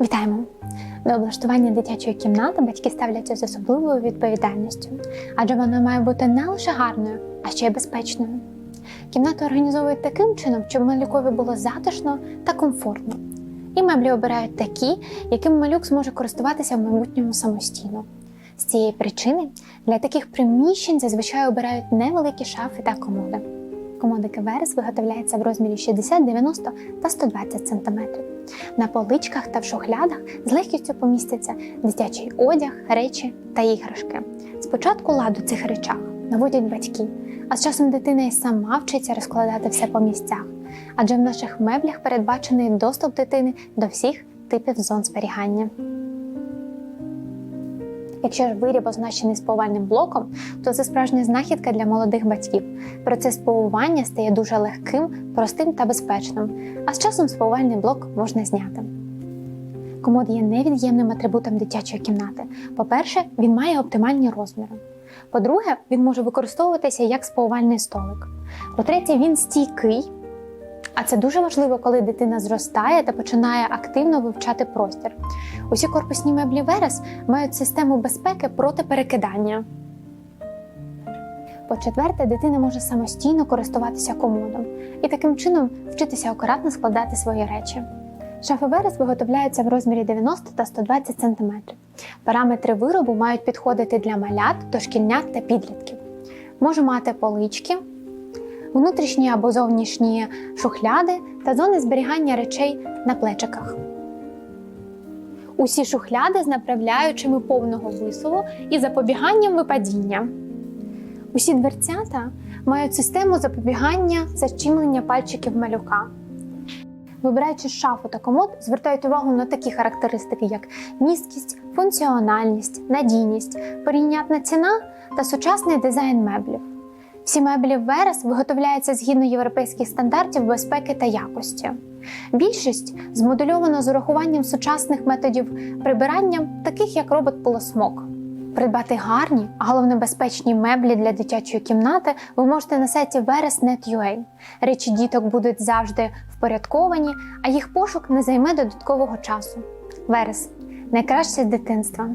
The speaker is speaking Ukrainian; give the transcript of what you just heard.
Вітаємо! До облаштування дитячої кімнати батьки ставляться з особливою відповідальністю, адже вона має бути не лише гарною, а ще й безпечною. Кімнату організовують таким чином, щоб малюкові було затишно та комфортно. І меблі обирають такі, якими малюк зможе користуватися в майбутньому самостійно. З цієї причини для таких приміщень зазвичай обирають невеликі шафи та комоди. Комодики Верес виготовляються в розмірі 60, 90 та 120 см. На поличках та в шухлядах з легкістю помістяться дитячий одяг, речі та іграшки. Спочатку ладу цих речах наводять батьки, а з часом дитина і сама вчиться розкладати все по місцях, адже в наших меблях передбачений доступ дитини до всіх типів зон зберігання. Якщо ж виріб означений сповальним блоком, то це справжня знахідка для молодих батьків. Процес сповування стає дуже легким, простим та безпечним, а з часом сповальний блок можна зняти. Комод є невід'ємним атрибутом дитячої кімнати. По-перше, він має оптимальні розміри. По-друге, він може використовуватися як сповальний столик. По-третє, він стійкий. А це дуже важливо, коли дитина зростає та починає активно вивчати простір. Усі корпусні меблі Верес мають систему безпеки проти перекидання. По-четверте, дитина може самостійно користуватися комодом і таким чином вчитися акуратно складати свої речі. Шафи Верес виготовляються в розмірі 90 та 120 см. Параметри виробу мають підходити для малят, дошкільнят та підлітків. Може мати полички, внутрішні або зовнішні шухляди та зони зберігання речей на плечиках. Усі шухляди з направляючими повного висуву і запобіганням випадіння. Усі дверцята мають систему запобігання защімлення пальчиків малюка. Вибираючи шафу та комод, звертають увагу на такі характеристики, як місткість, функціональність, надійність, порівнятна ціна та сучасний дизайн меблів. Всі меблі Верес виготовляються згідно європейських стандартів безпеки та якості. Більшість змодульовано з урахуванням сучасних методів прибирання, таких як робот-полосмок. Придбати гарні, а головне безпечні меблі для дитячої кімнати ви можете на сайті veres.net.ua. Речі діток будуть завжди впорядковані, а їх пошук не займе додаткового часу. Верес найкраще з дитинства.